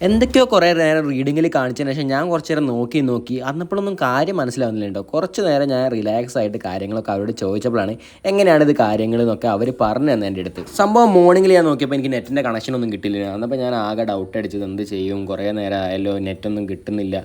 എന്തൊക്കെയോ കുറേ നേരം റീഡിങ്ങിൽ കാണിച്ചതിന് ശേഷം ഞാൻ കുറച്ച് നേരം നോക്കി നോക്കി അന്നപ്പോഴൊന്നും കാര്യം മനസ്സിലാവുന്നില്ല കേട്ടോ കുറച്ച് നേരം ഞാൻ റിലാക്സ് ആയിട്ട് കാര്യങ്ങളൊക്കെ അവരോട് ചോദിച്ചപ്പോഴാണ് എങ്ങനെയാണ് ഇത് കാര്യങ്ങൾ എന്നൊക്കെ അവർ പറഞ്ഞു തന്നെ എന്റെ അടുത്ത്. സംഭവം മോർണിംഗിൽ ഞാൻ നോക്കിയപ്പോൾ എനിക്ക് നെറ്റിന്റെ കണക്ഷനൊന്നും കിട്ടില്ല അന്നപ്പോൾ ഞാൻ ആകെ ഡൗട്ട് അടിച്ചത് എന്ത് ചെയ്യും? കുറേ നേരം ആയല്ലോ നെറ്റൊന്നും കിട്ടുന്നില്ല.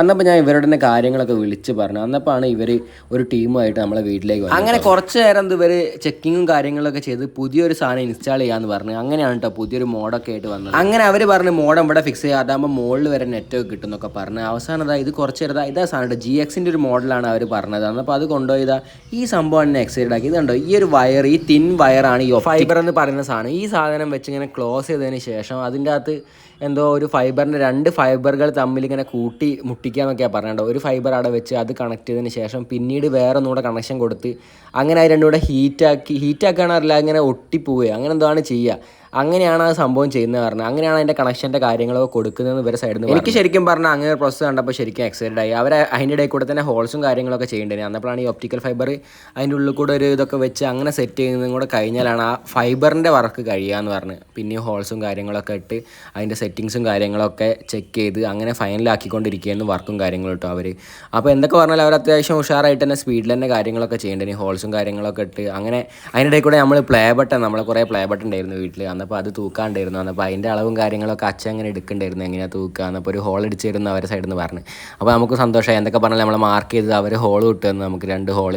അന്നപ്പോൾ ഞാൻ ഇവരുടെ തന്നെ കാര്യങ്ങളൊക്കെ വിളിച്ച് പറഞ്ഞു. അന്നപ്പോഴാണ് ഇവർ ഒരു ടീമുമായിട്ട് നമ്മളെ വീട്ടിലേക്ക് വന്നത് അങ്ങനെ കുറച്ച് നേരം ഇവർ ചെക്കിങ്ങും കാര്യങ്ങളൊക്കെ ചെയ്ത് പുതിയൊരു സാധനം ഇൻസ്റ്റാൾ ചെയ്യാമെന്ന് പറഞ്ഞു. അങ്ങനെയാണ് കേട്ടോ പുതിയൊരു മോഡൊക്കെ ആയിട്ട് വന്നത്. അങ്ങനെ അവർ പറഞ്ഞു മോഡം ഇവിടെ ഫിക്സ് ചെയ്യുക അതാകുമ്പോൾ മുകളിൽ വരെ നെറ്റ് ഒക്കെ കിട്ടും എന്നൊക്കെ പറഞ്ഞ്. അവസാനം അതാ ഇത് കുറച്ച് ചെറുതാ ഇതാ സാധനം ജി എക്സിന്റെ ഒരു മോഡലാണ് അവർ പറഞ്ഞത്. അപ്പോൾ അത് കൊണ്ടുപോയതാ ഈ സംഭവം എന്നെ എക്സൈറ്റഡ് ആക്കി. ഇത് കണ്ടോ ഈ ഒരു വയർ ഈ തിൻ വയറാണ് ഈ ഫൈബർ എന്ന് പറയുന്ന സാധനം. ഈ സാധനം വെച്ച് ഇങ്ങനെ ക്ലോസ് ചെയ്തതിന് ശേഷം അതിന്റെ അകത്ത് എന്തോ ഒരു ഫൈബറിന്റെ രണ്ട് ഫൈബറുകൾ തമ്മിൽ ഇങ്ങനെ കൂട്ടി മുട്ടിക്കാന്നൊക്കെയാണ് പറഞ്ഞത്. ഒരു ഫൈബർ അവിടെ വെച്ച് അത് കണക്ട് ചെയ്തതിന് ശേഷം പിന്നീട് വേറെ ഒന്നുകൂടെ കണക്ഷൻ കൊടുത്ത് അങ്ങനെ അത് രണ്ടും കൂടെ ഹീറ്റാക്കി അറിയില്ല അങ്ങനെ ഒട്ടിപ്പോവുക അങ്ങനെ എന്താണ് ചെയ്യുക. അങ്ങനെയാണ് ആ സംഭവം ചെയ്യുന്നത് പറഞ്ഞത്. അങ്ങനെയാണ് അതിന്റെ കണക്ഷന്റെ കാര്യങ്ങളൊക്കെ കൊടുക്കുന്നത് ഇവരെ സൈഡിൽ നിന്ന് എനിക്ക് ശരിക്കും പറഞ്ഞാൽ അങ്ങനെ ഒരു പ്രോസസ്സ് കണ്ടപ്പോൾ ശരിക്കും എക്സൈറ്റഡ് ആയി. അവർ അതിന്റെ ഇടയിൽ കൂടെ തന്നെ ഹോൾസും കാര്യങ്ങളൊക്കെ ചെയ്യേണ്ടത് അന്നപ്പോഴാണ് ഈ ഒപ്റ്റിക്കൽ ഫൈബർ അതിന്റെ ഉള്ളിൽ കൂടെ ഒരു ഇതൊക്കെ വെച്ച് അങ്ങനെ സെറ്റ് ചെയ്യുന്നതും കൂടെ കഴിഞ്ഞാലാണ് ആ ഫൈബറിന്റെ വർക്ക് കഴിയുകയെന്ന് പറഞ്ഞ് പിന്നെ ഹോൾസും കാര്യങ്ങളൊക്കെ ഇട്ട് അതിന്റെ സെറ്റിങ്സും കാര്യങ്ങളൊക്കെ ചെക്ക് ചെയ്ത് അങ്ങനെ ഫൈനലാക്കിക്കൊണ്ടിരിക്കുകയായിരുന്നു വർക്കും കാര്യങ്ങളും കേട്ടോ അവർ അപ്പോൾ എന്തൊക്കെ പറഞ്ഞാൽ അവർ അത്യാവശ്യം ഉഷാറായിട്ട് തന്നെ സ്പീഡിൽ തന്നെ കാര്യങ്ങളൊക്കെ ചെയ്യേണ്ടത് ഹോൾസും കാര്യങ്ങളൊക്കെ ഇട്ട് അങ്ങനെ അതിന്റെ ഇടയിൽ കൂടെ നമ്മൾ പ്ലേ ബട്ടൺ നമ്മൾ കുറേ പ്ലേ ബട്ടൺ ഉണ്ടായിരുന്നു വീട്ടിൽ അന്നപ്പോൾ അത് തൂക്കാണ്ടായിരുന്നു. അന്നപ്പോൾ അതിന്റെ അളവും കാര്യങ്ങളൊക്കെ അച്ഛൻ അങ്ങനെ എടുക്കണ്ടായിരുന്നു. എങ്ങനെയാണ് തൂക്കുക എന്നപ്പോൾ ഒരു ഹോൾ അടിച്ച് തരുന്നു അവരെ സൈഡിൽ നിന്ന് പറഞ്ഞ്. അപ്പോൾ നമുക്ക് സന്തോഷമായി. എന്തൊക്കെ പറഞ്ഞാൽ നമ്മൾ മാർക്ക് ചെയ്ത് അവർ ഹോൾ കിട്ടുമെന്ന് നമുക്ക് രണ്ട് ഹോൾ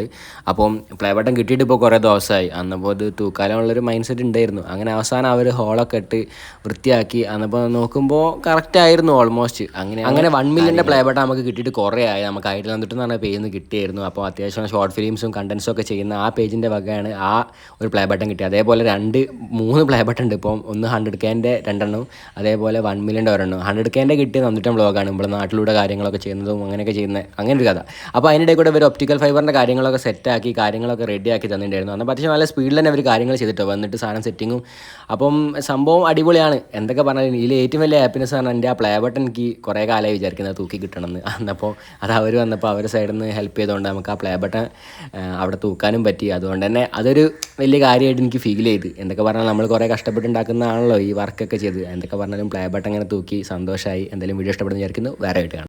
അപ്പം പ്ലേ ബട്ടൺ കിട്ടിയിട്ട് ഇപ്പോൾ കുറേ ദിവസമായി അന്നപ്പോൾ അത് തൂക്കാനുള്ളൊരു മൈൻഡ് സെറ്റ് ഉണ്ടായിരുന്നു അങ്ങനെ അവസാനം അവർ ഹോളൊക്കെ ഇട്ട് വൃത്തിയാക്കി. അന്നപ്പോൾ നോക്കുമ്പോൾ കറക്റ്റ് ആയിരുന്നു ഓൾമോസ്റ്റ് അങ്ങനെ അങ്ങനെ വൺ മില്യന്റെ പ്ലേ ബട്ടൺ നമുക്ക് കിട്ടിയിട്ട് കുറേ ആയി. നമുക്ക് ആയിട്ട് തന്നിട്ട് എന്ന് പറഞ്ഞ പേജിൽ നിന്ന് കിട്ടിയായിരുന്നു. അപ്പോൾ അത്യാവശ്യം ഷോർട്ട് ഫിലിംസും കണ്ടൻസും ഒക്കെ ചെയ്യുന്ന ആ പേജിന്റെ വകയാണ് ആ ഒരു പ്ലേ ബട്ടൺ കിട്ടിയത്. അതേപോലെ രണ്ട് മൂന്ന് പ്ലേ ബട്ടൺ ഉണ്ട്. ഇപ്പം ഒന്ന് ഹൺഡ്രഡ് കെന്റെ രണ്ടെണ്ണം അതേപോലെ വൺ മില്യന്റെ ഒരെണ്ണം. ഹൺഡ്രഡ് കെന്റെ കിട്ടിയ തന്നിട്ടും വ്ളോഗാണ് ഇവിടെ നാട്ടിലൂടെ കാര്യങ്ങളൊക്കെ ചെയ്യുന്നതും അങ്ങനെയൊക്കെ ചെയ്യുന്ന അങ്ങനെ ഒരു കഥ. അപ്പോൾ അതിന്റെ കൂടെ ഒരു ഒപ്റ്റിക്കൽ ഫൈബറിന്റെ കാര്യങ്ങളൊക്കെ സെറ്റാക്കി കാര്യങ്ങളൊക്കെ റെഡിയാക്കി തന്നിട്ടുണ്ടായിരുന്നു. അന്ന് പക്ഷേ നല്ല സ്പീഡിൽ തന്നെ അവർ കാര്യങ്ങൾ ചെയ്തിട്ടോ. വന്നിട്ട് സാധനം സെറ്റിങ്ങും അപ്പം സംഭവം അടിപൊളിയാണ്. എന്തൊക്കെ പറഞ്ഞാലും ഇതിൽ ഏറ്റവും വലിയ ഹാപ്പിനെസ് ആണ് എന്റെ ആ പ്ലേ ബട്ടൺ എനിക്ക് കുറേ കാലമായി വിചാരിക്കുന്നത് തൂക്കി കിട്ടണമെന്ന്. അന്നപ്പോൾ അത് അവർ വന്നപ്പോൾ അവരുടെ സൈഡിൽ നിന്ന് ഹെൽപ്പ് ചെയ്തുകൊണ്ട് നമുക്ക് ആ പ്ലേ ബട്ടൺ അവിടെ തൂക്കാനും പറ്റി. അതുകൊണ്ട് തന്നെ അതൊരു വലിയ കാര്യമായിട്ട് എനിക്ക് ഫീൽ ചെയ്ത്. എന്തൊക്കെ പറഞ്ഞാൽ നമ്മൾ കുറേ കഷ്ടപ്പെട്ടുണ്ടാക്കുന്നതാണല്ലോ ഈ വർക്കൊക്കെ ചെയ്ത് എന്തൊക്കെ പറഞ്ഞാലും പ്ലേ ബട്ടൺ അങ്ങനെ തൂക്കി സന്തോഷമായി എന്തെങ്കിലും വീഡിയോ ഇഷ്ടപ്പെടുന്ന വിചാരിക്കുന്നു. വേറെ ആയിട്ട് കാണാം.